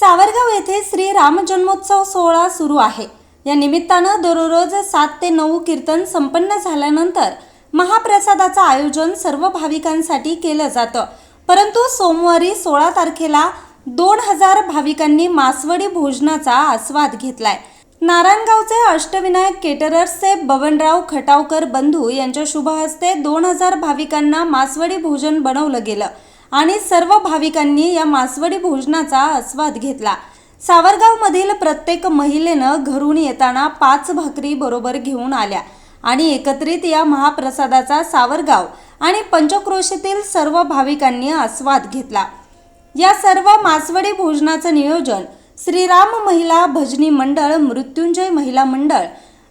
सावरगाव येथे श्री रामजन्मोत्सव सोहळा सुरू आहे. या निमित्तानं दररोज सात ते नऊ कीर्तन संपन्न झाल्यानंतर महाप्रसादाचं आयोजन सर्व भाविकांसाठी केलं जातं. परंतु सोमवारी सोळा तारखेला दोन हजार भाविकांनी मासवडी भोजनाचा आस्वाद घेतलाय. नारायणगावचे अष्टविनायक केटरर्सचे बबनराव खटावकर बंधू यांच्या शुभ हस्ते दोन हजार भाविकांना मासवडी भोजन बनवलं गेलं. आणि सर्व भाविकांनी या मासवडी भोजनाचा आस्वाद घेतला. सावरगावमधील प्रत्येक महिलेनं घरून येताना पाच भाकरी बरोबर घेऊन आल्या आणि एकत्रित या महाप्रसादाचा सावरगाव आणि पंचक्रोशीतील सर्व भाविकांनी आस्वाद घेतला. या सर्व मासवडी भोजनाचं नियोजन श्रीराम महिला भजनी मंडळ मृत्युंजय महिला मंडळ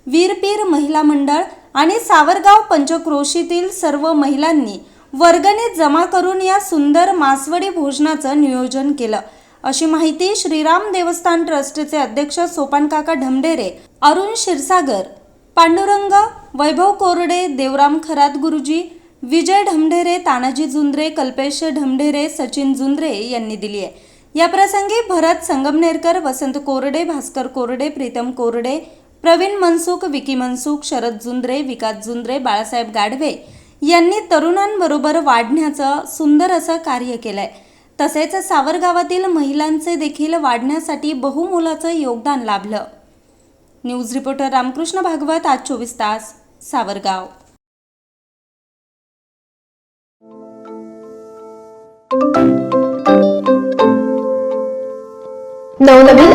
वीरपीर महिला मंडळ आणि सावरगाव पंचक्रोशीतील सर्व महिलांनी वर्गणीत जमा करून या सुंदर मासवडी भोजनाचं नियोजन केलं. अशी माहिती श्रीराम देवस्थान ट्रस्टचे अध्यक्ष सोपानकाका ढमढेरे अरुण क्षीरसागर पांडुरंग वैभव कोरडे देवराम खरात गुरुजी विजय ढमढेरे तानाजी जुंद्रे कल्पेश ढमढेरे सचिन जुंद्रे यांनी दिली आहे. या प्रसंगी भरत संगमनेरकर वसंत कोरडे भास्कर कोरडे प्रीतम कोरडे प्रवीण मनसुख विकी मनसुख शरद जुंद्रे विकास जुंद्रे बाळासाहेब गाढवे यांनी तरुणांबरोबर वाढण्याचं सुंदर असं कार्य केलंय. तसेच सावरगावातील महिलांचे देखील वाढण्यासाठी बहुमोलाचं योगदान लाभलं. न्यूज रिपोर्टर रामकृष्ण भागवत आज चोवीस तास सावरगाव. नवनवीन